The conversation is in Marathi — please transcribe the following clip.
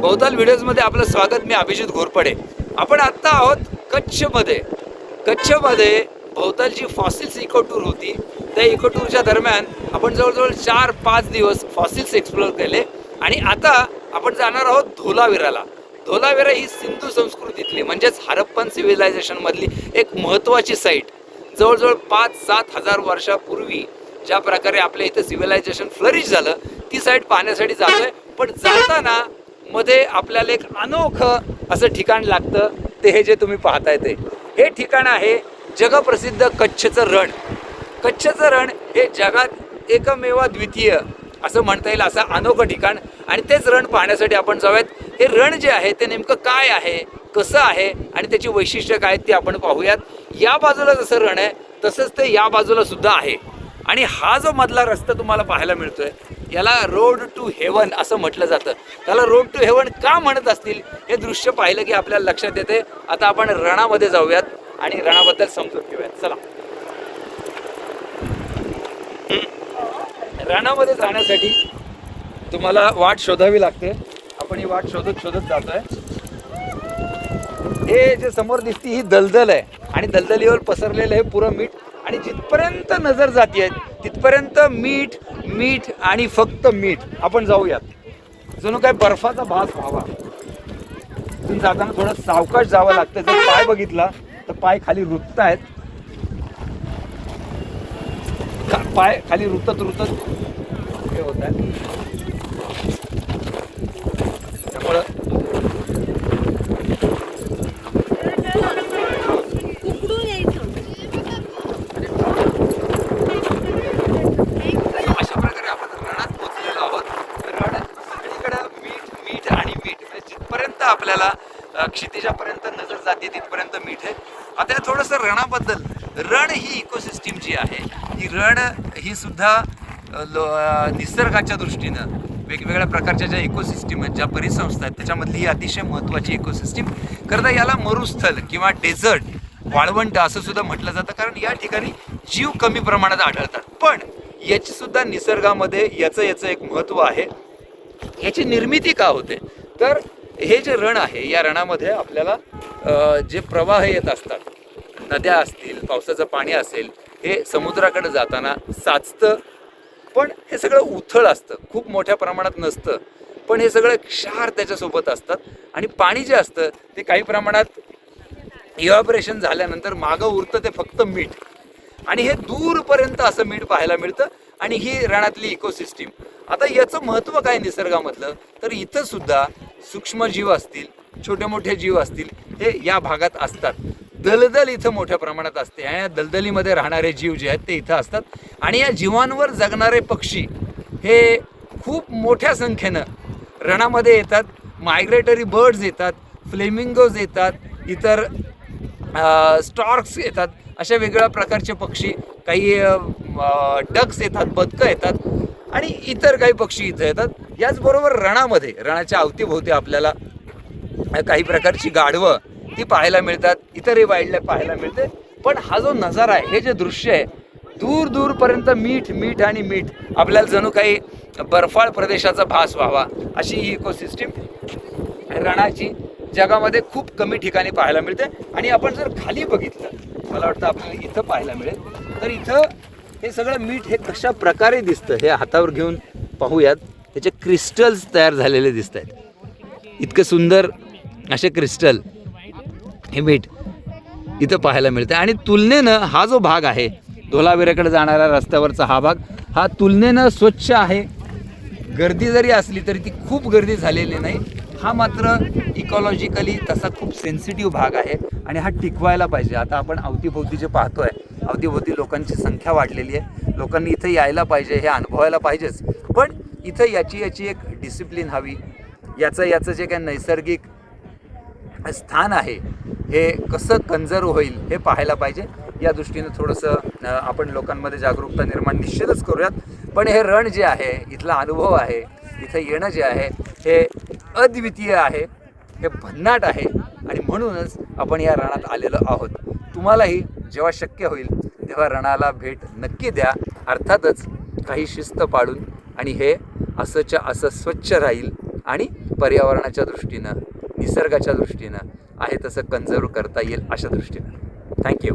बहुताल व्हिडिओजमध्ये आपलं स्वागत मी अभिजित घोरपडे. आपण आत्ता आहोत कच्छमध्ये. कच्छमध्ये बहुतालची फॉसिल्स इको टूर होती. त्या इको टूरच्या दरम्यान आपण जवळजवळ चार पाच दिवस फॉसिल्स एक्सप्लोअर केले. आणि आता आपण जाणार आहोत धोलावीराला. धोलावीरा ही सिंधू संस्कृतीतली म्हणजेच हरप्पन सिव्हिलायझेशन मधली एक महत्त्वाची साईट जवळजवळ पाच सात हजार वर्षापूर्वी ज्या प्रकारे आपल्या इथं सिव्हिलायझेशन फ्लरिश झालं ती साईट पाहण्यासाठी जातोय. पण जाताना मध्ये आपल्याला एक अनोखं असं ठिकाण लागतं ते हे जे तुम्ही पाहताय ते. हे ठिकाण आहे जगप्रसिद्ध कच्छचं रण. कच्छचं रण हे जगात एकमेवा द्वितीय असं म्हणता येईल असं अनोखं ठिकाण. आणि तेच रण पाहण्यासाठी आपण जाऊयात. हे रण जे आहे ते नेमकं काय आहे कसं आहे आणि त्याची वैशिष्ट्य काय आहेत आपण पाहूयात. या बाजूला जसं रण आहे तसंच ते या बाजूला सुद्धा आहे. आणि हा जो मधला रस्ता तुम्हाला पाहायला मिळतोय याला रोड टू हेवन असं म्हटलं जातं. त्याला रोड टू हेवन का म्हणत असतील हे दृश्य पाहिलं की आपल्याला लक्षात येते. आता आपण रणामध्ये जाऊयात आणि रणाबद्दल समजून घेऊयात. चला. रणामध्ये जाण्यासाठी तुम्हाला वाट शोधावी लागते. आपण ही वाट शोधत शोधत जातोय. हे जे समोर दिसती ही दलदल आहे. आणि दलदलीवर पसरलेलं हे पुरं मीठ आणि जिथपर्यंत नजर जाते तिथपर्यंत मीठ मीठ आणि फक्त मीठ आपण जाऊयात. जणू काय बर्फाचा भास व्हावा. तिथून जाताना थोडं सावकाश जावं लागतं. जर पाय बघितला तर पाय खाली रुतत आहेत. पाय खाली रुतत रुतत. हे होत आहे त्यामुळं उकडून यायचं अशा प्रकारे आपण रणात पोचलेलो आहोत रण सगळीकडं मीठ मीठ आणि मीठ म्हणजे जिथपर्यंत आपल्याला क्षितिजापर्यंत नजर जाते तिथपर्यंत मीठ आहे. आता थोडंसं रणाबद्दल रण ही इकोसिस्टीम जी आहे ही रण ही सुद्धा लो- निसर्गाच्या दृष्टीनं वेगवेगळ्या प्रकारच्या ज्या इकोसिस्टीम आहेत ज्या परिसंस्था आहेत त्याच्यामधली ही अतिशय महत्त्वाची इकोसिस्टीम करता याला मरुस्थल किंवा डेझर्ट वाळवंट असं सुद्धा म्हटलं जातं कारण या ठिकाणी जीव कमी प्रमाणात आढळतात. पण याची सुद्धा निसर्गामध्ये याचं याचं एक महत्त्व आहे. याची निर्मिती का होते? तर हे जे रण आहे या रणामध्ये आपल्याला जे प्रवाह येत असतात नद्या असतील पावसाचं पाणी असेल हे समुद्राकडे जाताना साचतं पण हे सगळं उथळ असतं खूप मोठ्या प्रमाणात नसतं पण हे सगळं क्षार त्याच्यासोबत असतात आणि पाणी जे असतं ते काही प्रमाणात इव्हॅपरेशन झाल्यानंतर मागं उरतं ते फक्त मीठ. आणि हे दूरपर्यंत असं मीठ पाहायला मिळतं आणि ही रणातली इकोसिस्टीम आता याचं महत्त्व काय निसर्गामधलं? तर इथं सुद्धा सूक्ष्म जीव असतील छोटे मोठे जीव असतील हे या भागात असतात. दलदल इथं मोठ्या प्रमाणात असते. आणि या दलदलीमध्ये राहणारे जीव जे आहेत ते इथं असतात. आणि या जीवांवर जगणारे पक्षी हे खूप मोठ्या संख्येनं रणामध्ये येतात. मायग्रेटरी बर्ड्स येतात फ्लेमिंगोज येतात इतर स्टॉर्क्स येतात. अशा वेगळ्या प्रकारचे पक्षी काही डक्स येतात बदकं येतात. आणि इतर काही पक्षी इथं येतात. याचबरोबर रणामध्ये रणाच्या अवतीभोवती आपल्याला काही प्रकारची गाढवं ती पाहायला मिळतात. इतरही वाईल्ड पाहायला मिळते. पण हा जो नजारा आहे हे जे दृश्य आहे दूर दूरपर्यंत मीठ मीठ आणि मीठ. आपल्याला जणू काही बर्फाळ प्रदेशाचा भास व्हावा अशी ही इकोसिस्टीम रणाची जगामध्ये खूप कमी ठिकाणी पाहायला मिळते. आणि आपण जर खाली बघितलं मला वाटतं आपल्याला इथं पाहायला मिळेल. तर इथं हे सगळं मीठ हे कशा प्रकारे दिसतं हे हातावर घेऊन पाहूयात. त्याचे क्रिस्टल्स तयार झालेले दिसत आहेत इतकं सुंदर असे क्रिस्टल हे मीठ इथं पाहायला मिळतं आणि तुलनेनं हा जो भाग आहे धोलावीरेकडे जाणाऱ्या रस्त्यावरचा हा भाग हा तुलनेनं स्वच्छ आहे. गर्दी जरी असली तरी ती खूप गर्दी झालेली नाही. हा मात्र इकॉलॉजिकली तसा खूप सेन्सिटिव्ह भाग आहे आणि हा टिकवायला पाहिजे. आता आपण अवतीभोवती जे आहे अवतीभोवती लोकांची संख्या वाढलेली आहे. लोकांनी इथं यायला पाहिजे हे अनुभवायला पाहिजेच. पण इथं याची याची एक डिसिप्लिन हवी. याचं याचं जे काही नैसर्गिक स्थान आहे हे कसं कन्झर्व होईल हे पाहायला पाहिजे. या दृष्टीनं थोडंसं आपण लोकांमध्ये जागरूकता निर्माण निश्चितच करूयात. पण हे रण जे आहे इथला अनुभव आहे इथं येणं जे आहे हे अद्वितीय आहे हे भन्नाट आहे. आणि म्हणूनच आपण या रणात आलेलो आहोत. तुम्हालाही जेव्हा शक्य होईल तेव्हा रणाला भेट नक्की द्या. अर्थातच काही शिस्त पाळून आणि हे असंच्या असं स्वच्छ राहील आणि पर्यावरणाच्या दृष्टीनं निसर्गाच्या दृष्टीनं आहे तसं कन्झर्व करता येईल अशा दृष्टीनं. थँक्यू